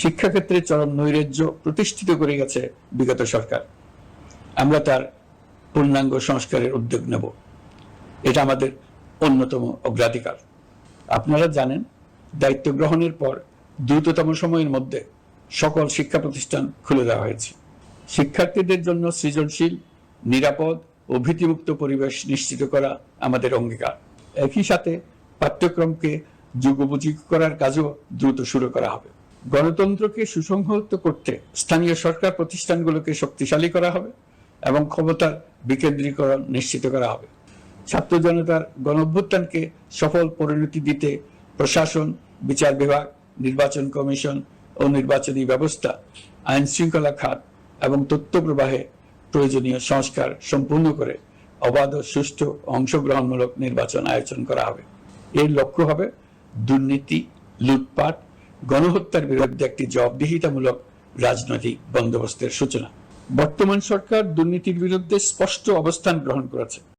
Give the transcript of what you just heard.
শিক্ষাক্ষেত্রে চরম নৈরাজ্য প্রতিষ্ঠিত করে গেছে বিগত সরকার। আমরা তার পূর্ণাঙ্গ সংস্কারের উদ্যোগ নেব। এটা আমাদের অন্যতম অগ্রাধিকার। আপনারা জানেন, দায়িত্ব গ্রহণের পর দ্রুততম সময়ের মধ্যে সকল শিক্ষা প্রতিষ্ঠান খুলে দেওয়া হয়েছে। শিক্ষার্থীদের জন্য সৃজনশীল, নিরাপদ ও ভীতিমুক্ত পরিবেশ নিশ্চিত করা আমাদের অঙ্গীকার। একই সাথে পাঠ্যক্রমকে যুগোপযোগী করার কাজও দ্রুত শুরু করা হবে। গণতন্ত্রকে সুসংহত করতে স্থানীয় সরকার প্রতিষ্ঠানগুলোকে শক্তিশালী করা হবে এবং ক্ষমতার বিকেন্দ্রীকরণ নিশ্চিত করা হবে। ছাত্র জনতার গণঅভ্যুত্থানকে সফল পরিণতি দিতে প্রশাসন, বিচার বিভাগ, নির্বাচন কমিশন ও নির্বাচনী ব্যবস্থা, আইন শৃঙ্খলা খাত এবং তথ্য প্রবাহে প্রয়োজনীয় সংস্কার সম্পূর্ণ করে অবাধ সুষ্ঠু অংশগ্রহণমূলক নির্বাচন আয়োজন করা হবে। এর লক্ষ্য হবে দুর্নীতি, লুটপাট গণহত্যার বিরুদ্ধে একটি জবাবদিহিতামূলক রাজনৈতিক বন্দোবস্তের সূচনা। বর্তমান সরকার দুর্নীতির বিরুদ্ধে স্পষ্ট অবস্থান গ্রহণ করেছে।